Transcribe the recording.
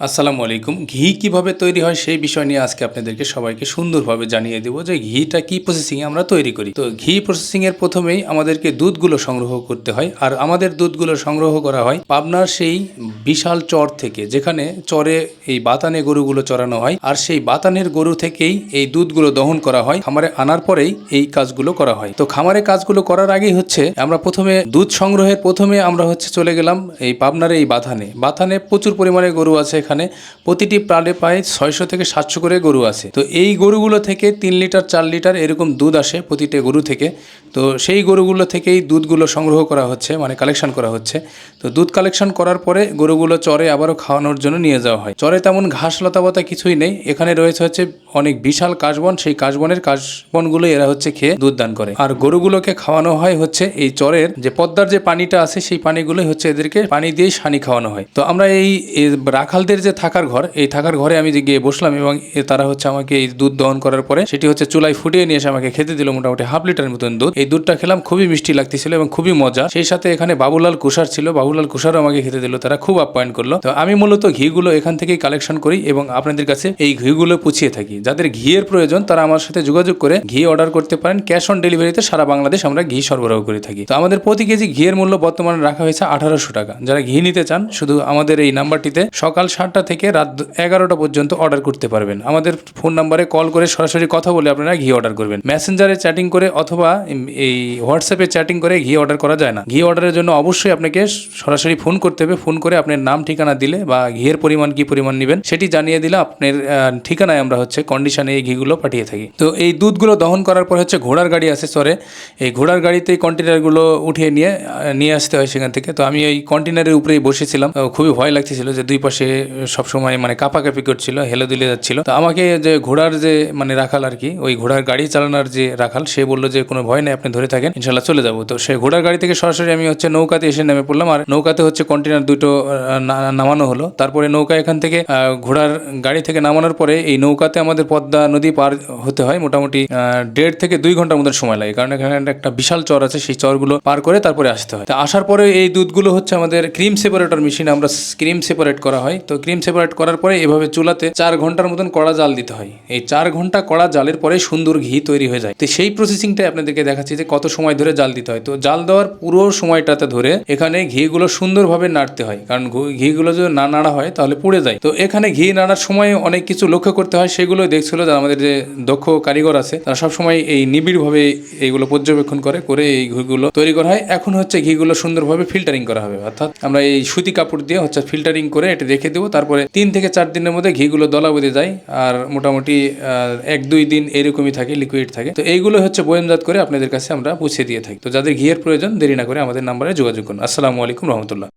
আসসালামু আলাইকুম। ঘি কীভাবে তৈরি হয় সেই বিষয় নিয়ে আজকে আপনাদেরকে সবাইকে সুন্দরভাবে জানিয়ে দেবো যে ঘিটা কি প্রসেসিংয়ে আমরা তৈরি করি। তো ঘি প্রসেসিংয়ের প্রথমেই আমাদেরকে দুধগুলো সংগ্রহ করতে হয় আর আমাদের দুধগুলো সংগ্রহ করা হয় পাবনার সেই বিশাল চর থেকে, যেখানে চরে এই বাতানে গরুগুলো চড়ানো হয় আর সেই বাতানের গরু থেকেই এই দুধগুলো দহন করা হয়। খামারে আনার পরেই এই কাজগুলো করা হয়। তো খামারে কাজগুলো করার আগেই হচ্ছে আমরা প্রথমে দুধ সংগ্রহের প্রথমে আমরা হচ্ছে চলে গেলাম এই পাবনার এই বাথানে। বাথানে প্রচুর পরিমাণে গরু আছে এখানে প্রতিটি প্রাণে প্রায় ছয়শো থেকে সাতশো করে গরু আছে। তো এই গরুগুলো থেকে তিন লিটার, চার লিটার এরকম দুধ আসে প্রতিটি গরু থেকে। তো সেই গরুগুলো থেকেই দুধগুলো সংগ্রহ করা হচ্ছে মানে কালেকশন করা হচ্ছে। তো দুধ কালেকশন করার পরে গরুগুলো চরে আবারও খাওয়ানোর জন্য নিয়ে যাওয়া হয়। চরে তেমন ঘাস লতাবতা কিছুই নেই। এখানে রয়েছে হচ্ছে অনেক বিশাল কাশবন, সেই কাশবনের কাশবনগুলো এরা হচ্ছে খেয়ে দুধ দান করে। আর গরুগুলোকে খাওয়ানো হয় হচ্ছে এই চরের যে পদ্মার যে পানিটা আছে, সেই পানিগুলোই হচ্ছে এদেরকে পানি দিয়ে সানি খাওয়ানো হয়। তো আমরা এই এই রাখালদের যে থাকার ঘর, এই থাকার ঘরে আমি যে গিয়ে বসলাম এবং তারা হচ্ছে আমাকে এই দুধ দহন করার পরে সেটি হচ্ছে চুলায় ফুটিয়ে নিয়ে এসে আমাকে খেতে দিল মোটামুটি হাফ লিটার মতন দুধ। এই দুধটা খেলাম, খুবই মিষ্টি লাগতেছিল এবং খুবই মজা। সেই সাথে এখানে বাবুলাল কুষার ছিল, বাবুলাল কুষারও আমাকে খেতে দিল, তারা খুব আপ্যায়ন করল। তো আমি মূলত ঘিগুলো এখান থেকেই কালেকশন করি এবং আপনাদের কাছে এই ঘিগুলো পুছিয়ে থাকি। যাদের ঘিয়ের প্রয়োজন, তারা আমার সাথে যোগাযোগ করে ঘি অর্ডার করতে পারেন। ক্যাশ অন ডেলিভারিতে সারা বাংলাদেশ আমরা ঘি সরবরাহ করে থাকি। তো আমাদের প্রতি কেজি ঘিয়ের মূল্য বর্তমানে রাখা হয়েছে আঠারোশো টাকা। যারা ঘি নিতে চান, শুধু আমাদের এই নাম্বারটিতে সকাল সাতটা থেকে রাত এগারোটা পর্যন্ত অর্ডার করতে পারবেন। আমাদের ফোন নাম্বারে কল করে সরাসরি কথা বলে আপনারা ঘি অর্ডার করবেন। মেসেঞ্জারে চ্যাটিং করে অথবা এই হোয়াটসঅ্যাপে চ্যাটিং করে ঘি অর্ডার করা যায় না। ঘি অর্ডারের জন্য অবশ্যই আপনাকে সরাসরি ফোন করতে হবে। ফোন করে আপনার নাম, ঠিকানা দিলে বা ঘিয়ের পরিমাণ কি পরিমাণ নেবেন, সেটি জানিয়ে দিলে আপনার ঠিকানায় আমরা হচ্ছে কন্ডিশনে এই ঘিগুলো পাঠিয়ে থাকি। তো এই দুধগুলো দহন করার পর হচ্ছে ঘোড়ার গাড়ি আছে চরে এই ঘোড়ার গাড়িতে এই কন্টেনারগুলো উঠিয়ে নিয়ে নিয়ে আসতে হয় সেখান থেকে। তো আমি এই কন্টেনারের উপরেই বসেছিলাম। খুবই ভয় লাগতেছিল যে দুই পাশে সবসময় মানে কাপাকাপি করছিল হেলে দুলে যাচ্ছিল। তো আমাকে যে ঘোড়ার যে মানে রাখাল আর কি, ওই ঘোড়ার গাড়ি চালানোর যে রাখাল, সে বলল যে কোনো ভয় নেই, আপনি ধরে থাকেন, ইনশাল্লাহ চলে যাব। তো সে ঘোড়ার গাড়ি থেকে সরাসরি আমি হচ্ছে নৌকাতে এসে নেমে পড়লাম। আর নৌকাতে হচ্ছে কন্টেনার দুটো নামানো হলো। তারপরে নৌকা এখান থেকে ঘোড়ার গাড়ি থেকে নামানোর পরে এই নৌকাতে আমাদের পদ্মা নদী পার হতে হয় মোটামুটি দেড় থেকে দুই ঘণ্টার মতো সময় লাগে। কারণ এখানে একটা বিশাল চর আছে, সেই চরগুলো পার করে তারপরে আসতে হয়। তো আসার পরে এই দুধগুলো হচ্ছে আমাদের ক্রিম সেপারেটর মেশিন, আমরা ক্রিম সেপারেট করা হয়। তো ক্রিম সেপারেট করার পরে এভাবে চুলাতে চার ঘণ্টার মতন কড়া জাল দিতে হয়। এই চার ঘণ্টা কড়া জালের পরে সুন্দর ঘি তৈরি হয়ে যায়। তো সেই প্রসেসিংটাই আপনাদেরকে দেখাচ্ছি যে কত সময় ধরে জাল দিতে হয়। তো জাল দেওয়ার পুরো সময়টাতে ধরে এখানে ঘিগুলো সুন্দরভাবে নাড়তে হয়। কারণ ঘিগুলো যদি না নাড়া হয়, তাহলে পুড়ে যায়। তো এখানে ঘি নাড়ার সময় অনেক কিছু লক্ষ্য করতে হয়। সেগুলো দেখছিল যে আমাদের যে দক্ষ কারিগর আছে, তারা সবসময় এই নিবিড়ভাবে এইগুলো পর্যবেক্ষণ করে করে এই ঘিগুলো তৈরি করা হয়। এখন হচ্ছে ঘিগুলো সুন্দরভাবে ফিল্টারিং করা হবে। অর্থাৎ আমরা এই সুতি কাপড় দিয়ে হচ্ছে ফিল্টারিং করে এটা রেখে দেবো। তারপরে তিন থেকে চার দিনের মধ্যে ঘিগুলো দলা বেঁধে যায়, আর মোটামুটি এক দুই দিন এরকমই থাকে লিকুইড থাকে। তো এইগুলো হচ্ছে বয়মজাত করে আপনাদের কাছে আমরা পৌঁছে দিয়ে থাকি। তো যাদের ঘিয়ের প্রয়োজন, দেরি না করে আমাদের নাম্বারে যোগাযোগ করুন। আসসালামু আলাইকুম রহমতুল্লাহ।